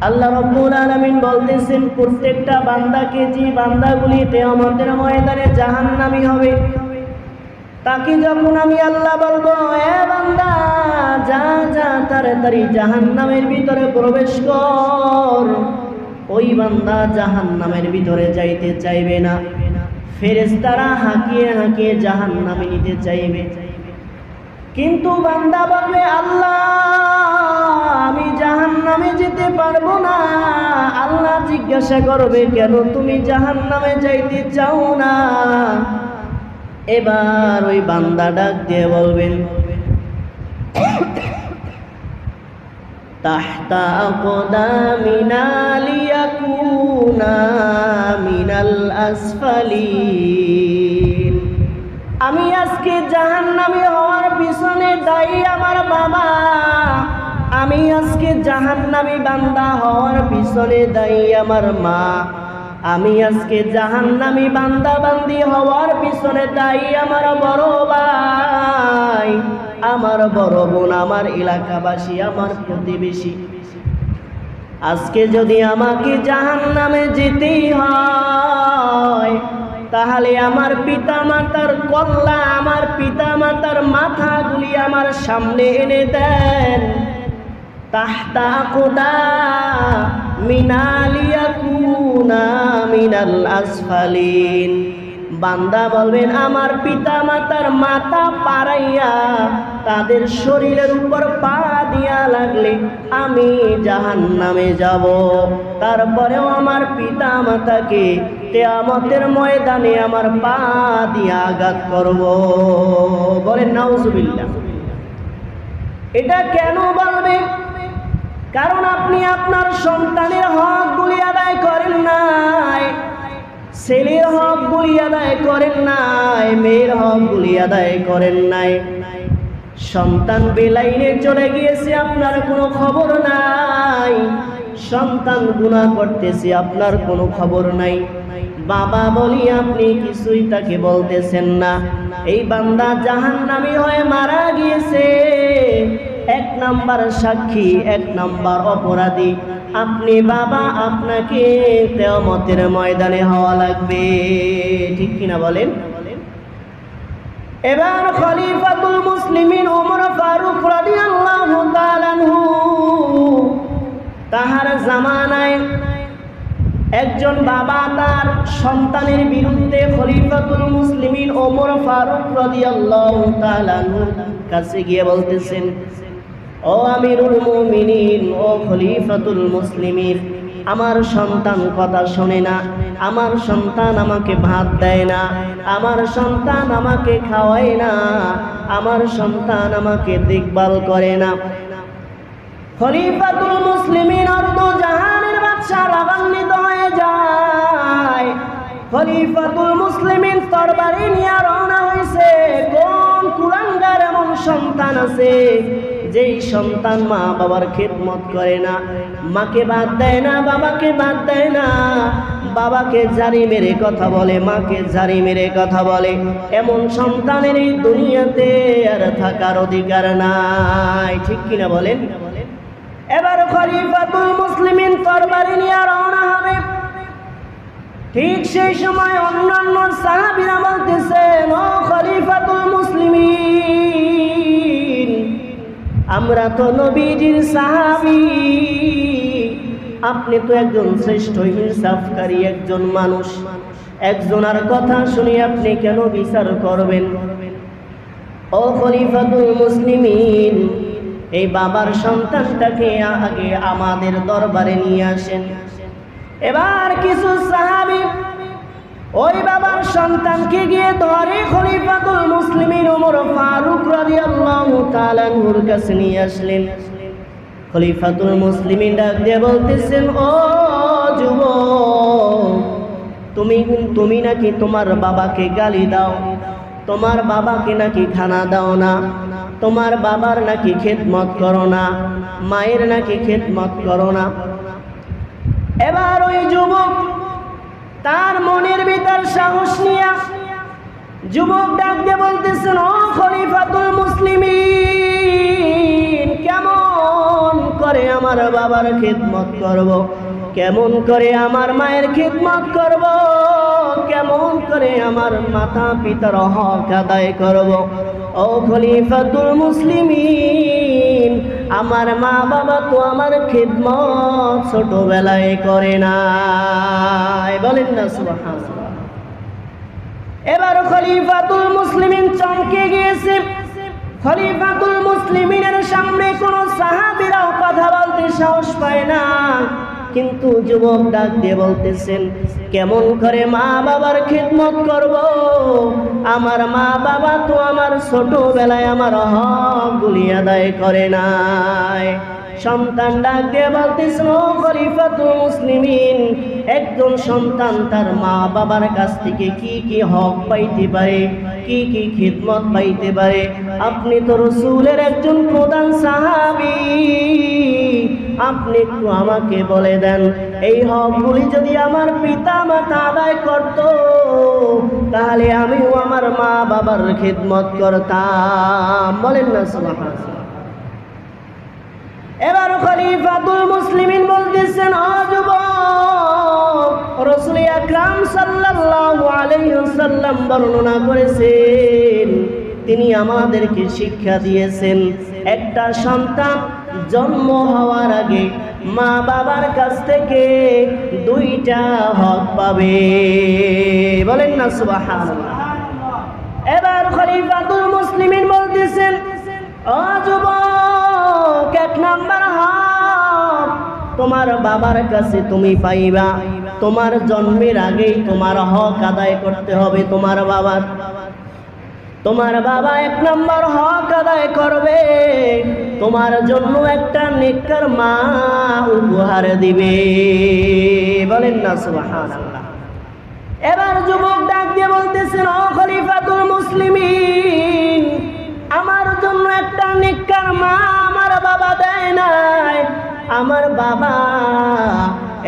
আল্লাহ রব্বুল আলামিন বলতেছেন, প্রত্যেকটা বান্দাকে যে বান্দাগুলি কিয়ামতের ময়দানে জাহান্নামী হবে, তাকে যখন আমি আল্লাহ বলব, এ বান্দা, যা যা, তাড়াতাড়ি জাহান্নামের ভিতরে প্রবেশ কর। ওই বান্দা জাহান্নামের ভিতরে যাইতে চাইবে না। ফেরেশতারা হাঁকিয়ে হাঁকিয়ে জাহান্নামে নিতে চাইবে। কিন্তু বান্দা বলবে, আল্লাহ আমি জাহান্নামে যেতে পারব না। আল্লাহ জিজ্ঞাসা করবে, কেন তুমি জাহান্নামে যাইতে চাও না? এবার ওই বান্দা ডাক দিয়ে বলবেন, তাহতা আকদামিনা লিয়াকুনা মিনাল আমি আজকে জাহান্নামী হওয়ার পিছনে দায়ী আমার বাবা। আমি আজকে জাহান্নামী বান্দা হওয়ার পিছনে দায়ী আমার মা। আমি আজকে জাহান্নামী বান্দা বান্দি হওয়ার পিছনে দায়ী আমার বড় ভাই। আমার বড় বোন, আমার এলাকাবাসী, আমার প্রতিবেশী। আজকে যদি আমাকে জাহান্নামে যেতেই হয়, তাহলে আমার পিতা মাতার কল্লা, আমার পিতা মাতার মাথাগুলি আমার সামনে এনে দেন। বান্দা বলবেন, আমার পিতা মাতার মাথা পাড়াইয়া তাদের শরীরের উপর পা দিয়া লাগলে আমি জাহান নামে যাব। তারপরেও আমার পিতা মাতাকে তেয়ামতের ময়দানে আমার পা দিয়া আঘাত করব। বলেন, নাউজুবিল্লাহ। এটা কেন বলবে? কারণ আপনি আপনার সন্তানের হক হকগুলি আদায় করেন নাই, ছেলের হক হকগুলি আদায় করেন নাই, মেয়ের হক হকগুলি আদায় করেন নাই। সন্তান বেলাইনে চলে গিয়েছে, আপনার কোনো খবর নাই। সন্তান গুণা করতেছে, আপনার কোনো খবর নাই। বাবা বলি, আপনি কিছুই তাকে বলতেছেন না। এই বান্দা জাহান্নামী হয়ে মারা গিয়েছে। এক নাম্বার সাক্ষী, এক নাম্বার অপরাধী। আপনি বাবা, আপনাকে তেমতের ময়দানে হওয়া লাগবে। ঠিক কিনা বলেন? এবার খলিফাতুল মুসলিমিন ওমর ফারুক রাদিয়াল্লাহু তাআলা তাহার জামানায় একজন বাবা তার সন্তানের বিরুদ্ধে খলিফাতুল মুসলিমিন ওমর ফারুক রাদিয়াল্লাহু তাআলা কাছে গিয়ে বলতেছেন ও আমিরুল মুমিনিন, ও খলিফাতুল মুসলিমিন, আমার সন্তান কথা শোনে না, আমার সন্তান আমাকে ভাত দেয় না, আমার সন্তান আমাকে খাওয়ায় না, আমার সন্তান আমাকে দেখভাল করে না। খলিফাতুল মুসলিমিন অর্ধ জাহানের বাদশা রাগান্বিত হয়ে যায়। খলিফাতুল মুসলিমিন তরবারি নিয়ে রওনা হয়েছে। কোন কুলাঙ্গার এমন সন্তান আছে? যেই সন্তান মা বাবার খেদমত করে না, মাকে বাদ দেয় না, বাবাকে বাদ দেয় না। বাবাকে জারি মেরে কথা বলে, মাকে জারি মেরে কথা বলে। এমন সন্তানের এই দুনিয়াতে আর থাকার অধিকার নাই। ঠিক কিনা বলেন? এবার খলিফাতুল মুসলিমিন তরবারি নিয়ে রওনা হবে। ঠিক সেই সময় অন্যান্য সাহাবীরা বলতেছেন তো নবীজির সাহাবী। আপনি তো একজন শ্রেষ্ঠ ইনসাফকারী, একজন মানুষ। একজনের কথা শুনে আপনি কেন বিচার করবেন? ও খলিফাতুল মুসলিমিন, এই বাবার সন্তানটাকে আগে আমাদের দরবারে নিয়ে আসেন। এবার কিছু সাহাবি ওই বাবার সন্তানকে গিয়ে ধরে খলিফাতুল মুসলিমিন ওমর ফারুক রাদিয়াল্লাহু তাআলা নূর কাছে নিয়ে আসলেন। খলিফাতুল মুসলিমিন ডাক দিয়ে বলতেছেন, ও যুবক, তুমি তুমি নাকি তোমার বাবাকে গালি দাও, তোমার বাবাকে নাকি খানা দাও না, তোমার বাবার নাকি খেদমত করো না, মায়ের নাকি খেদমত করো না। এবার ওই যুবক তার মনের ভিতর সাহস নিয়ে যুবক ডাক দিয়ে বলতেছেন, ও খলিফাতুল মুসলিমিন, কেমন করে আমার বাবার খিদমত করব। কেমন করে আমার মায়ের খিদমত করব কেমন করে আমার মাতা পিতার হক আদায় করব ও খলিফাতুল মুসলিমিন, আমার মা বাবা তো আমার খিদমত ছোটবেলায় করে না বলেন না, সুবহানাল্লাহ। এবার খলিফাতুল মুসলিমিন চমকে গিয়েছে। খলিফাতুল মুসলিমিনের সামনে কোনো সাহাবিরাও কথা বলতে সাহস পায় না। কিন্তু যুবক ডাক দিয়ে বলতেছেন, কেমন করে মা বাবার খিদমত করব? আমার মা বাবা তো আমার ছোটবেলায় আমার হকগুলি আদায় করে নাই। সন্তান ডাক দিয়ে বলতেছেন, ও খলিফাতুল মুসলিমিন, একজন সন্তান তার মা বাবার কাছ থেকে কি কি হক পাইতে পারে, কি কি খিদমত পাইতে পারে? আপনি তো রসুলের একজন প্রধান সাহাবি। আপনি একটু আমাকে বলে দেন। এই হকগুলি যদি আমার পিতা মাতা আদায় করত, তাহলে আমিও আমার মা বাবার খিদমত করতাম। বলেন না, সুবহানাল্লাহ। এবার খলিফাতুল মুসলিমিন বলতেছেন, ও যুবক, রসুল আকরাম সাল্লাল্লাহু আলাইহি ওয়াসাল্লাম বর্ণনা করেছেন, তিনি আমাদেরকে শিক্ষা দিয়েছেন, একটা সন্তান জন্ম হওয়ার আগে মা বাবার কাছ থেকে দুইটা হক পাবে। বলেন না, সুবহানাল্লাহ। এবার খলিফাতুল মুসলিমিন বলতেছেন, ও যুবক, এক নাম্বার হক তোমার বাবার কাছে তুমি পাইবা। তোমার জন্মের আগেই তোমার হক আদায় করতে হবে তোমার বাবার তোমার বাবা এক নম্বর হক আদায় করবে। তোমার জন্য একটা নেকর মা উপহার দিবে। বলেন না সুবাহান এবার যুবক ডাক দিয়ে বলতেছেন, ও খলিফাতুল মুসলিমিন, আমার জন্য একটা নিকার মা আমার বাবা দেয় নাই। আমার বাবা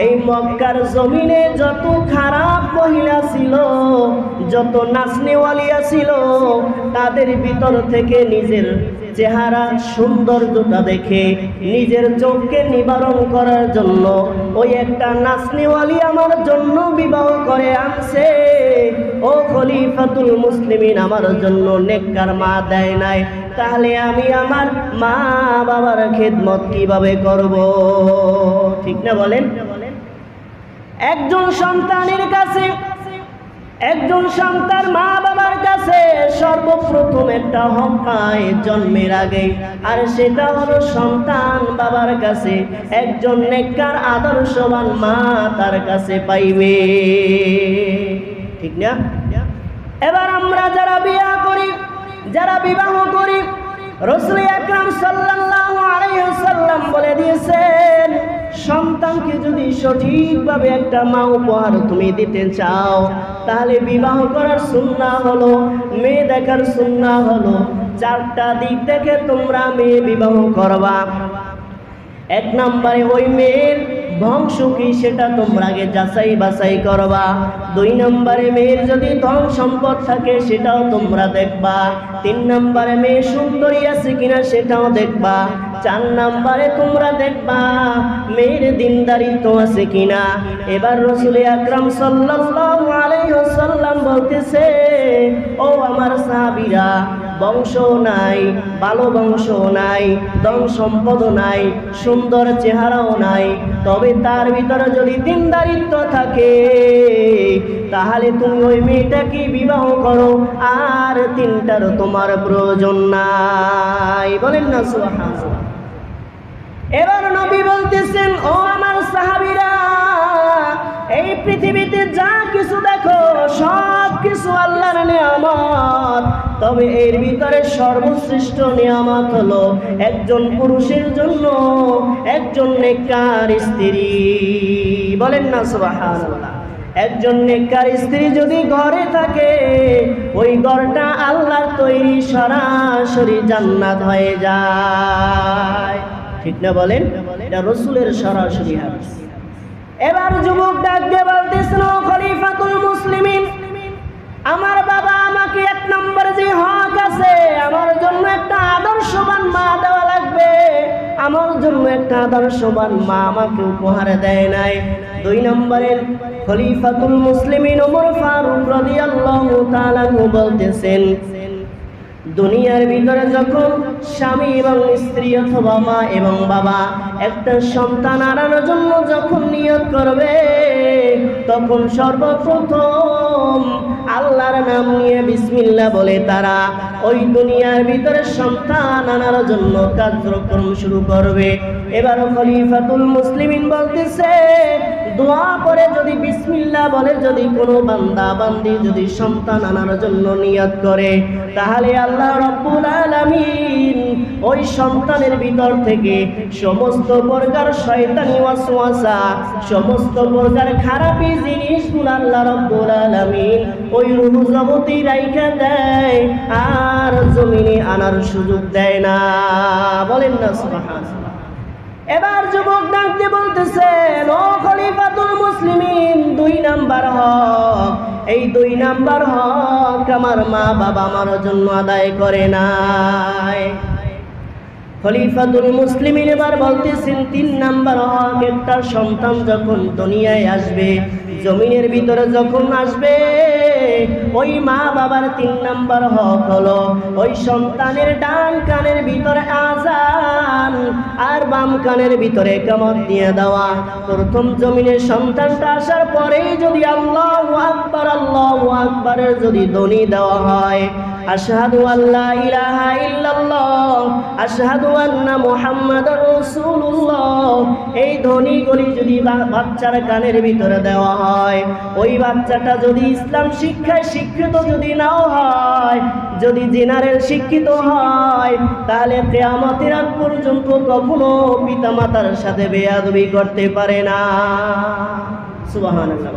এই মক্কার জমিনে যত খারাপ মহিলা ছিল, যত নাচনেওয়ালিয়া ছিল তাদের ভিতর থেকে নিজের চেহারা, সৌন্দর্যটা দেখে নিজের চোখকে নিবারণ করার জন্য ওই একটা নাচনিওয়ালি আমার জন্য বিবাহ করে আনছে। ও খলিফাতুল মুসলিমিন আমার জন্য নেককার মা দেয় নাই। তাহলে আমি আমার মা বাবার খেদমত কীভাবে করব? ঠিক না বলেন? একজন সন্তানের কাছে, একজন সন্তান মা বাবার কাছে সর্বপ্রথম একটা হক পায় জন্মের আগে। আর সেটা হলো সন্তান বাবার কাছে একজন নেককার, আদর্শবান মা তার কাছে পাইবে। ঠিক না? এবার আমরা যারা বিয়া করি, যারা বিবাহ করি, রসুল আকরাম সাল্লাল্লাহু আলাইহি ওয়াসাল্লাম বলে দিয়েছেন সন্তানকে যদি সঠিকভাবে একটা মা উপহার তুমি দিতে চাও, তাহলে বিবাহ করার সুন্না হলো, মেয়ে দেখার সুন্না হলো, চারটা দিক দেখে তোমরা মেয়ে বিবাহ করবা। এক নম্বরে ওই মেয়ের বংশ কি সেটা তোমরা আগে যাচাই বাছাই করবা। দুই নম্বরে মেয়ের যদি ধন সম্পদ থাকে সেটাও তোমরা দেখবা। তিন নম্বরে মেয়ে সুন্দরী আছে কিনা সেটাও দেখবা। চার নম্বরে তোমরা দেখবা মেয়ের দিনদারিত্ব আছে কিনা। এবার রসুল আকরাম সাল্লাল্লাহু আলাইহি ওয়াসাল্লাম বলতেছে, ও আমার সাহাবীরা বংশ নাই ভালো বংশ নাই, ধন সম্পদ নাই, সুন্দর চেহারাও নাই। তবে তার ভিতরে যদি দিনদারিত্ব থাকে, তাহলে তুমি ওই মেয়েটাকে বিবাহ করো, আর তিনটার তোমার প্রয়োজন নাই। বলেন না এবার নবী বলতেছেন, ও আমার সাহাবিরা, এই পৃথিবীতে যা কিছু দেখো সব কিছু আল্লাহর নিয়ামত। তবে এর ভিতরে সর্বশ্রেষ্ঠ নিয়ামত হলো একজন পুরুষের জন্য একজন নেককার স্ত্রী। বলেন না, সুবহানাল্লাহ। একজন নেককার স্ত্রী যদি ঘরে থাকে, ওই ঘরটা আল্লাহর তৈরি সরাসরি জান্নাত হয়ে যায়। ঠিক না বলেন? এটা রসুলের সরাসরি হাদিস। এবার যুবক ডাক দিয়ে বলতেছিল খলিফাতুল মুসলিমিন, আমার বাবা আমাকে এক নম্বরে যে হক আছে। আমার জন্য একটা আদর্শবান মা দেওয়া লাগবে। আমার জন্য একটা আদর্শবান মা আমাকে উপহারে দেয় নাই। দুই নম্বরের খলিফাতুল মুসলিমিন ওমর ফারুক রাদিয়াল্লাহু তাআলা বলতেছেন দুনিয়ার ভিতরে যখন স্বামী এবং স্ত্রী অথবা মা এবং বাবা একটা সন্তান আনানোর জন্য যখন নিয়ত করবে, তখন সর্বপ্রথম আল্লাহর নাম নিয়ে বিসমিল্লা বলে তারা ওই দুনিয়ার ভিতরে সন্তান আনার জন্য কার্যক্রম শুরু করবে। এবার খলিফাতুল মুসলিমিন বলতেছে দোয়া করে যদি বিসমিল্লা বলে, যদি কোনো বান্দা বান্দি যদি সন্তান আনার জন্য নিয়ত করে, তাহলে আল্লাহ রব্বুল আলামিন ওই সন্তানের ভিতর থেকে সমস্ত প্রকার শয়তানি ওয়াসওয়াসা, সমস্ত প্রকার খারাপি জিনিসগুলো আল্লাহ রব্বুল আলামিন ওই রূহ জগতে রাইখা দেয়, আর জমিনে আনার সুযোগ দেয় না। বলেন না সুবহানাল্লাহ। এবার যুবক ডাকতে বলতেছেন ও খলিফাতুল মুসলিমিন, দুই নাম্বার হক। এই দুই নাম্বার হক আমার মা বাবা আমার জন্য আদায় করে নাই। খলিফাতুল মুসলিমিন এবার বলতেছেন, তিন নাম্বার হক একটা সন্তান যখন দুনিয়ায় আসবে, জমিনের ভিতরে যখন আসবে, ওই মা বাবার তিন নাম্বার হক হলো ওই সন্তানের ডান কানের ভিতরে আজান আর বাম কানের ভিতরে কামত দিয়ে দেওয়া। প্রথম জমিনের সন্তানটা আসার পরেই যদি আল্লাহ আকবার, আল্লাহ আকবারের যদি ধ্বনি দেওয়া হয় আশহাদু আল্লাহ ইলাহা ইল্লাল্লাহ, আশহাদু আন্না মুহাম্মাদুর রাসূলুল্লাহ। এই ধ্বনিগুলি যদি বাচ্চার কানের ভিতরে দেওয়া হয়, ওই বাচ্চাটা যদি ইসলাম শিক্ষায় শিক্ষিত যদি নাও হয়, যদি জেনারেল শিক্ষিত হয়, তাহলে কেয়ামতের আগ পর্যন্ত কখনো পিতামাতার সাথে বেয়াদবি করতে পারে না। সুবহানাল্লাহ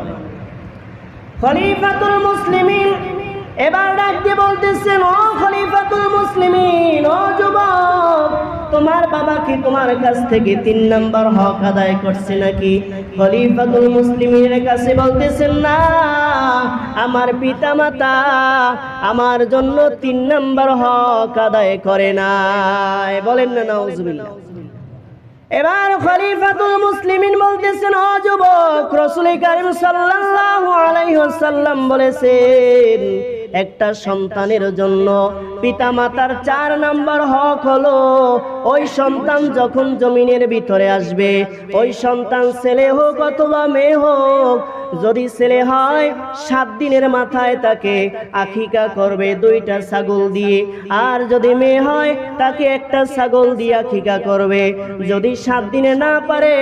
খলিফাতুল মুসলিমিন এবার ডাক বলতেছেন ও খলিফাতুল মুসলিমিন, ও যুবক, তোমার বাবা কি তোমার কাছ থেকে তিন নম্বর হক আদায় করছে নাকি? খলিফাতুল মুসলিমের কাছে বলতেছেন, না, আমার পিতা মাতা আমার জন্য তিন নম্বর হক আদায় করে নাই। বলেন না, নাউজুবিল্লাহ। এবার খলিফাতুল মুসলিমিন বলতেছেন, ও যুবক, রসুল করিম সাল্লাল্লাহু আলাইহি বলেছেন একটা সন্তানের জন্য পিতামাতার চার নাম্বার হক হলো, ওই সন্তান যখন জমিনের ভিতরে আসবে, ওই সন্তান ছেলে হোক অথবা মেয়ে হোক, যদি ছেলে হয়, সাত দিনের মাথায় তাকে আখিকা করবে দুইটা ছাগল দিয়ে, আর যদি মেয়ে হয়, তাকে একটা ছাগল দিয়ে আখিকা করবে। যদি সাত দিনে না পারে,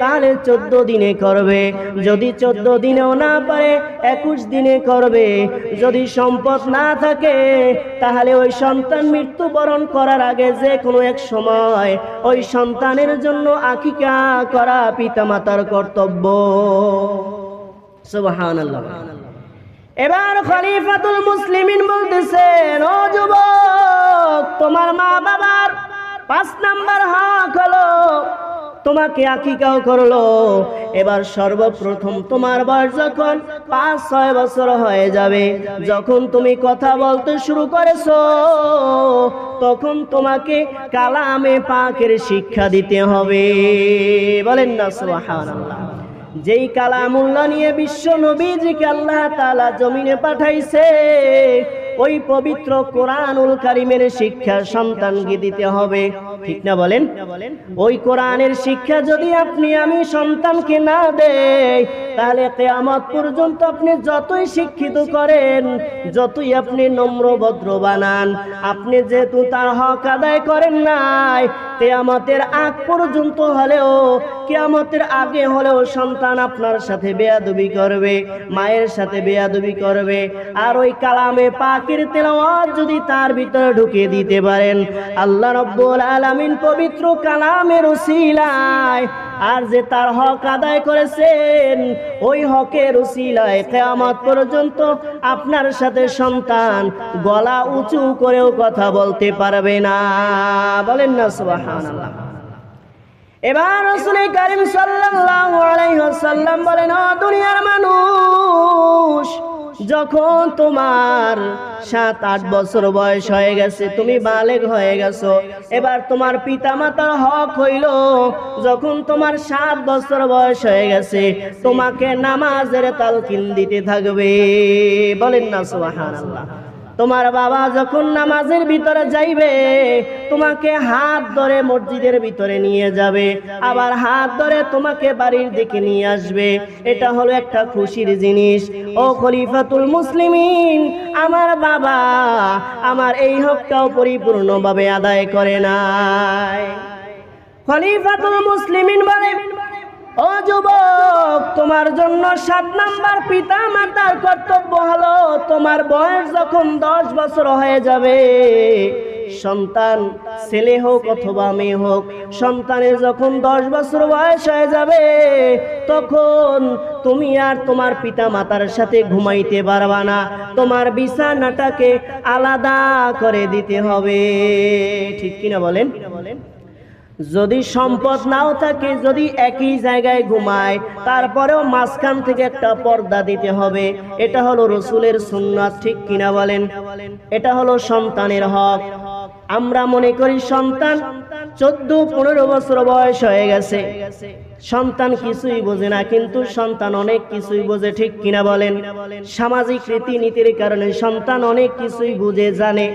তাহলে চোদ্দ দিনে করবে। যদি চোদ্দ দিনেও না পারে, একুশ দিনে করবে। যদি সম্পদ না থাকে, তাহলে ওই সন্তান মৃত্যুবরণ করার আগে যে কোনো এক সময় ওই সন্তানের জন্য আকিকা করা পিতামাতার কর্তব্য। এবার খলিফাতুল মুসলিমিন বলতেছেন ও যুবক, তোমার মা বাবার পাঁচ নাম্বার হক হলো তোমাকে আকিকাও করল। এবার সর্বপ্রথম তোমার বয়স যখন পাঁচ, ছয় বছর হয়ে যাবে। যখন তুমি কথা বলতে শুরু করেছ, তখন তোমাকে কালামে পাকের শিক্ষা দিতে হবে। বলেন না, সুবহানাল্লাহ। যেই কালামুল্লাহ নিয়ে বিশ্ব নবীজিকে আল্লাহ তাআলা জমিনে পাঠাইছে ওই পবিত্র কোরআনুল কারিমের শিক্ষা সন্তানকে দিতে হবে। ঠিক না বলেন? ওই কোরআনের শিক্ষা যদি আপনি আমি সন্তানকে না দেই, তাহলে কেয়ামত পর্যন্ত আপনি যতই শিক্ষিত করেন, যতই আপনি নম্র ভদ্র বানান, আপনি যেহেতু তার হক আদায় করেন নাই, কেয়ামতের আগ পর্যন্ত হলেও, কেয়ামতের আগে হলেও সন্তান আপনার সাথে বেয়াদবি করবে, মায়ের সাথে বেয়াদবি করবে, আর ওই কালামে পাকের তেলাওয়াত যদি তার ভিতরে ঢুকিয়ে দিতে পারেন, আল্লাহ রব্বুল আলামিন পবিত্র কালামের উসিলায় আর যে তার হক আদায় করেছেন, ওই হকের উসিলায় কেয়ামত পর্যন্ত আপনার সাথে সন্তান গলা উঁচু করেও কথা বলতে পারবে না। বলেন না, সুবহানাল্লাহ। এবার রসুল করিম সাল্লাল্লাহু আলাইহি ওয়াসাল্লাম বলেন দুনিয়ার মানুষ যখন তোমার সাত, আট বছর বয়স হয়ে গেছে, তুমি বালেগ হয়ে গেছো, এবার তোমার পিতা মাতার হক হইল, যখন তোমার সাত বছর বয়স হয়ে গেছে, তোমাকে নামাজের তালকিন দিতে থাকবে। বলেন না সোহান আল্লাহ তোমার বাবা যখন নামাজের ভিতরে যাইবে, তোমাকে হাত ধরে মসজিদের ভিতরে নিয়ে যাবে। আবার হাত ধরে তোমাকে বাড়ির দিকে নিয়ে আসবে। এটা হলো একটা খুশির জিনিস। ও খলিফাতুল মুসলিমিন, আমার বাবা আমার এই হকটাও পরিপূর্ণভাবে আদায় করে নাই। খলিফাতুল মুসলিমিন বলে ও যুবক, তোমার জন্য সাত নাম্বার পিতা মাতার কর্তব্য হলো, তোমার বয়স যখন দশ বছর হয়ে যাবে, সন্তান ছেলে হোক অথবা মেয়ে হোক, সন্তানের যখন দশ বছর বয়স হয়ে যাবে, তখন তুমি আর তোমার পিতা মাতার সাথে ঘুমাইতে পারবা না। তোমার বিছানাটাকে আলাদা করে দিতে হবে। ঠিক কিনা বলেন বলেন? যদি সম্পদ নাও থাকে, যদি একই জায়গায় ঘুমায়, তারপরেও মাঝখান থেকে একটা পর্দা দিতে হবে। এটা হলো রসুলের সুন্নাত, ঠিক কিনা বলেন? এটা হলো সন্তানের হক। আমরা মনে করি সন্তান চোদ্দ পনেরো বছর বয়স হয়ে গেছে। সন্তান কিছুই বোঝে না, কিন্তু সন্তান অনেক কিছুই বোঝে, ঠিক কিনা বলেন? সামাজিক রীতিনীতির কারণে সন্তান অনেক কিছুই বুঝে, জানে।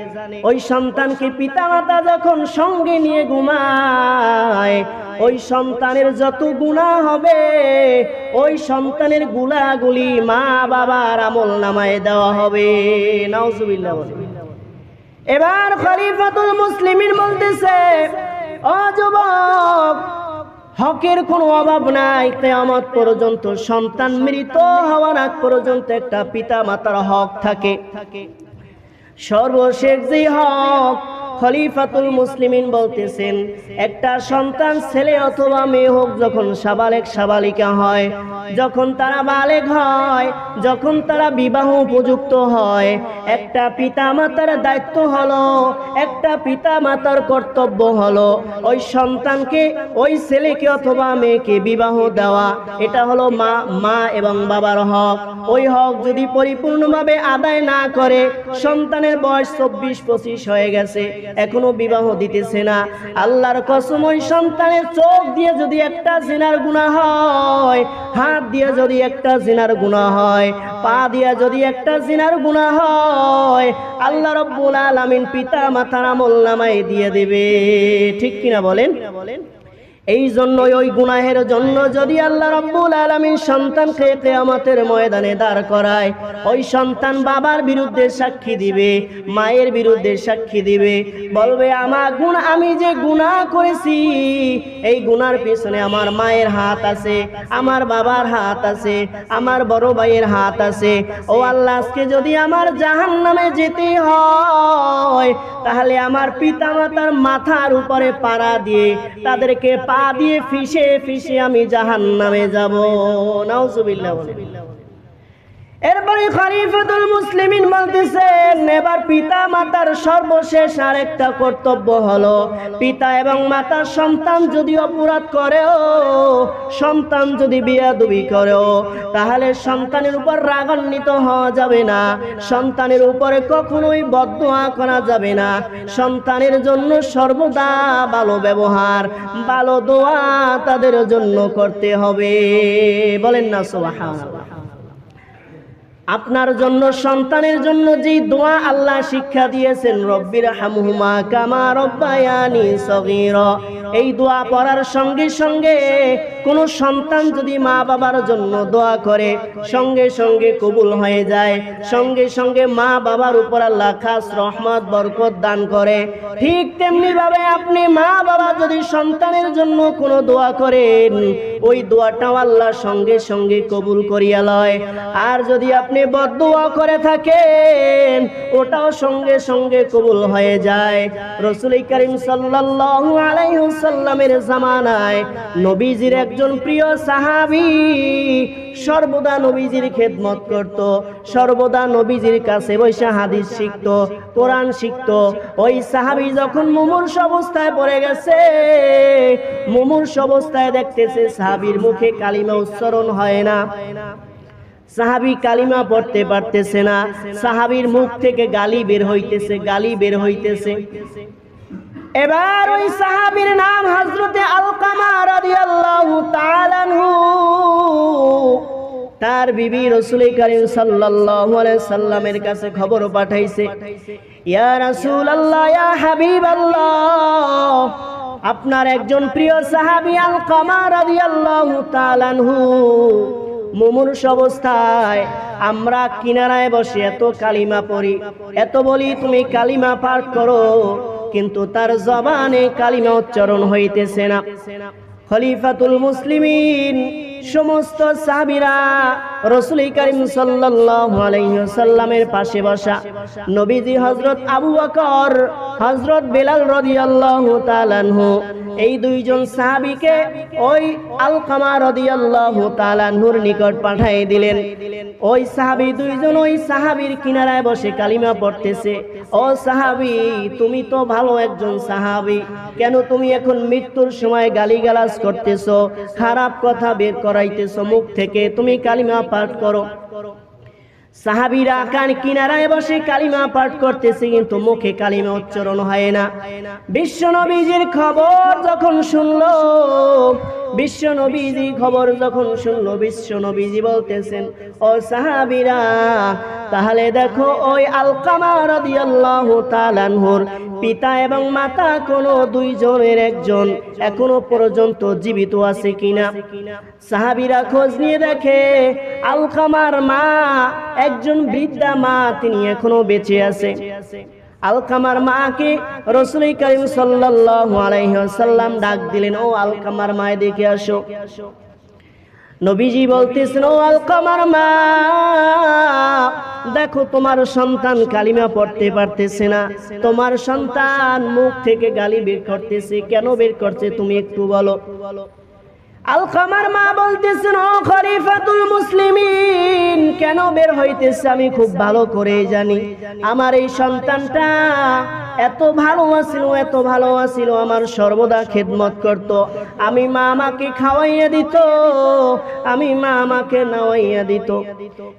ওই সন্তানকে পিতামাতা যখন সঙ্গে নিয়ে ঘুমায়, ওই সন্তানের যত গুণা হবে, ওই সন্তানের গুলাগুলি মা বাবার আমল নামায় দেওয়া হবে। নাউজুবিল্লাহ বলে এবার খলিফাতুল মুসলিমিন বলতেছে, ও যুবক হকের কোনো অভাব নাই। কেয়ামত পর্যন্ত সন্তান মৃত হওয়ার আগ পর্যন্ত একটা পিতা মাতার হক থাকে। সর্বশেষ যে হক খলিফাতুল মুসলিমিন বলতেছেন, একটা সন্তান ছেলে অথবা মেয়ে হোক যখন সাবালেক সাবালিকা হয়, যখন তারা বালেক হয়, যখন তারা বিবাহ উপযুক্ত হয়, একটা পিতা মাতার দায়িত্ব হলো, একটা পিতা মাতার কর্তব্য হলো ওই সন্তানকে, ওই ছেলেকে অথবা মেয়েকে বিবাহ দেওয়া। এটা হলো মা মা এবং বাবার হক। ওই হক যদি পরিপূর্ণভাবে আদায় না করে, সন্তানের বয়স চব্বিশ, পঁচিশ হয়ে গেছে। এখনও বিবাহ দিতেছে না। আল্লাহর কসম, ওই সন্তানের চোখ দিয়ে যদি একটা জিনার গুণা হয়, হাত দিয়ে যদি একটা জিনার গুণা হয়, পা দিয়ে যদি একটা জিনার গুণা হয়, আল্লাহ রব্বুল আলামিন পিতা মাথার আমল দিয়ে দেবে। ঠিক কিনা বলেন বলেন? এই জন্য ওই গুনাহের জন্য যদি আল্লাহ রব্বুল আলমীর সন্তানকে কেয়ামতের ময়দানে দাঁড় করায়, ওই সন্তান বাবার বিরুদ্ধে সাক্ষী দিবে, মায়ের বিরুদ্ধে সাক্ষী দিবে, বলবে, আমার গুণ আমি যে গুণা করেছি, এই গুনার পেছনে আমার মায়ের হাত আছে, আমার বাবার হাত আছে, আমার বড় ভাইয়ের হাত আছে। ও আল্লাহ, আজকে যদি আমার জাহান নামে যেতে হয়, তাহলে আমার পিতামাতার মাথার উপরে পাড়া দিয়ে তাদেরকে পা দিয়ে ফিসে ফিসে আমি জাহান নামে নাও নাউজুবিল্লাহ বলে এরপরে খলিফাতুল মুসলিমিন বলতেছেন এবার পিতা মাতার সর্বশেষ আরেকটা কর্তব্য হলো, পিতা এবং মাতার সন্তান যদি অপরাধ করেও, সন্তান যদি বিয়াদুবি করেও, তাহলে সন্তানের উপর রাগান্বিত হওয়া যাবে না। সন্তানের উপরে কখনোই বদদোয়া করা যাবে না। সন্তানের জন্য সর্বদা ভালো ব্যবহার, ভালো দোয়া তাদের জন্য করতে হবে। বলেন না, সুবহানাল্লাহ। আপনার জন্য, সন্তানের জন্য যে দোয়া আল্লাহ শিক্ষা দিয়েছেন, রব্বির হামহুমা কামা রব্বায়ানি সগীর। এই দোয়া পড়ার সঙ্গে সঙ্গে কোনো সন্তান যদি মা বাবার জন্য দোয়া করে, সঙ্গে সঙ্গে কবুল হয়ে যায়, সঙ্গে সঙ্গে মা বাবার উপর আল্লাহ খাস রহমত, বরকত দান করে। ঠিক তেমনি ভাবে আপনি মা বাবা যদি সন্তানের জন্য কোনো দোয়া করেন, ওই দোয়াটাও আল্লাহ সঙ্গে সঙ্গে কবুল করিয়া লয়। আর যদি আপনি বদদোয়া করে থাকেন, ওটাও সঙ্গে সঙ্গে কবুল হয়ে যায়। রসুল করিম সাল্লাল্লাহু জামানায় নবীজির একজন প্রিয় সাহাবী সর্বদা নবীজির খেদমত করত, সর্বদা নবীজির কাছে বৈশা হাদিস শিখত, কোরআন শিখত। ওই সাহাবি যখন মুমূর্ষ অবস্থায় পড়ে গেছে, মুমূর্ষ অবস্থায় দেখতেছে সাহাবির মুখে কালিমা উচ্চারণ হয় না। সাহাবি কালিমা পড়তে পারতেছে না। সাহাবির মুখ থেকে গালি বের হইতেছে, গালি বের হইতেছে। এবার ওই সাহাবীর নাম হযরতে আলকামা রাদিয়াল্লাহু তার বিবি রসুল করিম সাল্লাল্লাহু সাল্লামের কাছে খবর পাঠাইছে হাবিবাল্লাহ, আপনার একজন প্রিয় সাহাবী আলকামা রাদিয়াল্লাহু তাআলা মুমূর্ষ অবস্থায় আমরা কিনারায় বসে এত কালিমা পড়ি। এত বলি, তুমি কালিমা পাঠ করো। কিন্তু তার জবানে কালিমা উচ্চারণ হইতেছে না। খলিফাতুল মুসলিমিন, সমস্ত সাহাবীরা রসুল করিম ওয়াসাল্লামের পাশে বসা নবীজি হজরত আবু বকর হজরত বেলাল রাদিয়াল্লাহু তাআলা আনহু, এই দুইজন সাহাবিকে ওই আলকামা রাদিয়াল্লাহু তাআলা আনহুর নিকট পাঠিয়ে দিলেন। ওই সাহাবী দুইজন ওই সাহাবীর কিনারায় বসে কালিমা পড়তেছে, ও সাহাবি, তুমি তো ভালো একজন সাহাবি, কেন তুমি এখন মৃত্যুর সময় গালিগালাজ করতেছো, খারাপ কথা বের করাইতেছো, মুখ থেকে তুমি কালিমা পাঠ করো। সাহাবিরা কান কিনারায় বসে কালিমা পাঠ করতেছে, কিন্তু মুখে কালিমা উচ্চারণ হয় না। বিশ্ব নবীজির খবর যখন শুনলো বিশ্ব নবীজি খবর যখন শুনলো বিশ্ব নবীজি বলতেছেন, ও সাহাবিরা, তাহলে দেখো ওই আলকামা রাদিয়াল্লাহু তাআলা আনহুর পিতা এবং মাতা কোনো দুইজনের একজন এখনও পর্যন্ত জীবিত আছে কিনা? সাহাবিরা খোঁজ নিয়ে দেখে, আলকামার মা, একজন বৃদ্ধা মা, তিনি এখনও বেঁচে আছে। আলকামার মাকে রসুল করিম ওয়াসাল্লাম ডাক দিলেন, ও আলকামার মায় দেখে আসো। নবীজি বলতেছেন, ও আলকামার মা, দেখো তোমার সন্তান কালিমা পড়তে পারতেছে না। তোমার সন্তান মুখ থেকে গালি বের করতেছে। কেন বের করছে তুমি একটু বলো বলো। আলকামার মা বলতেছেন, ও খলিফাতুল মুসলিমিন, কেন বের হইতেছে? আমি খুব ভালো করে জানি। আমার এই সন্তানটা এত ভালো আছিল, এত ভালো আছিল, আমার সর্বদা খেদমত করত। আমি মা আমাকে খাওয়াইয়া দিত, আমি মা আমাকে নাওয়াইয়া দিত।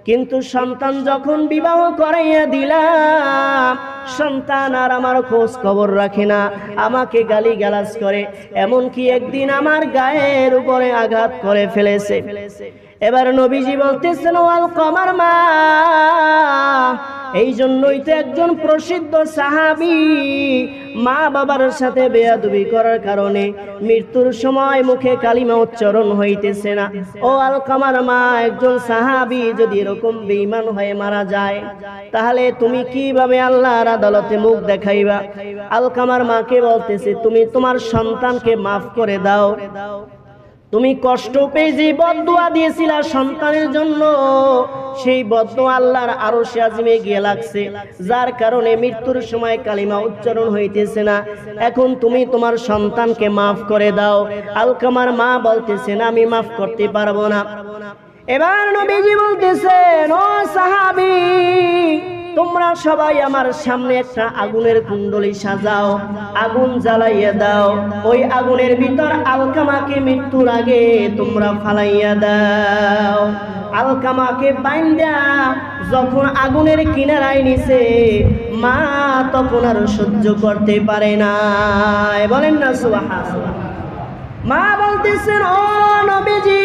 কিন্তু সন্তান যখন বিবাহ করাইয়া দিলাম, সন্তান আর আমার খোঁজ খবর রাখে না, আমাকে গালি গালাজ করে। এমনকি একদিন আমার গায়ের উপরে আঘাত করে ফেলেছে। এবার নবীজি বলতেছেন, ওয়াল কমার মা। এই জন্যই তো একজন প্রসিদ্ধ সাহাবি মা বাবার সাথে বেয়াদবি করার কারণে মৃত্যুর সময় মুখে কালিমা উচ্চারণ হইতেছে না। ও আলকামার মা, একজন সাহাবি যদি এরকম বেঈমান হয়ে মারা যায়, তাহলে তুমি কীভাবে আল্লাহর আদালতে মুখ দেখাইবা? আলকামার মাকে বলতেছে, তুমি তোমার সন্তানকে মাফ করে দাও। তুমি কষ্ট পেয়ে যে বদুয়া দিয়েছিলা সন্তানের জন্য, সেই বদুয়া আল্লাহর আরও সে আজিমে গিয়ে লাগছে। যার কারণে মৃত্যুর সময় কালিমা উচ্চারণ হইতেছে না। এখন তুমি তোমার সন্তানকে মাফ করে দাও। আলকামার মা বলতেছেন আমি মাফ করতে পারব না। এবার নবীজি বলতেছেন, ও সাহাবী তোমরা সবাই আমার সামনে একটা আগুনের কুণ্ডলি সাজাও, আগুন জ্বালাইয়া দাও। ওই আগুনের ভিতর আলকামাকে মৃত্যুর আগে তোমরা ফালাইয়া দাও। আলকামাকে বাইন্দা, যখন আগুনের কিনারায় নিছে মা তখন আর সহ্য করতে পারে না। বলেন না, সুবহানাল্লাহ। মা বলতেছেন, ও নবীজি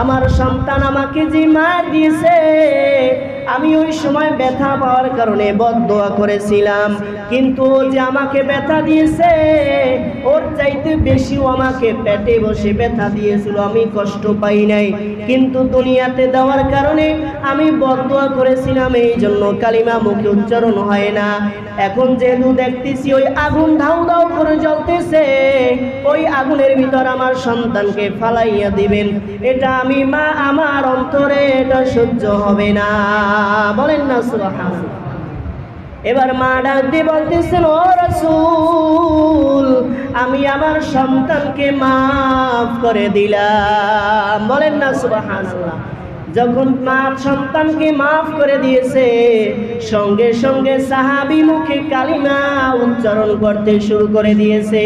আমার সন্তান আমাকে যে মা দিয়েছে, আমি ওই সময় ব্যথা পাওয়ার কারণে বদ করেছিলাম। কিন্তু যে আমাকে ব্যথা দিয়েছে চাইতে বেশিও আমাকে পেটে বসে ব্যথা দিয়েছিল, আমি কষ্ট পাই নাই। কিন্তু দুনিয়াতে দেওয়ার কারণে আমি বদদোয়া করেছিলাম এই জন্য কালিমা মুখে উচ্চারণ হয় না। এখন যেহেতু দেখতেছি ওই আগুন ধাউ ধাউ করে জ্বলতেছে, ওই আগুনের ভিতর আমার সন্তানকে ফালাইয়া দিবেন। এটা আমি, মা, আমার অন্তরে এটা সহ্য হবে না। বলেন না, সুবহানাল্লাহ। এবার মা ডাক দিয়ে বলতেছেন, ও রসুল, আমি আমার সন্তানকে মাফ করে দিলাম। বলেন না, সুবহানাল্লাহ। যখন মা সন্তানকে মাফ করে দিয়েছে, সঙ্গে সঙ্গে সাহাবি মুখে কালিমা উচ্চারণ করতে শুরু করে দিয়েছে।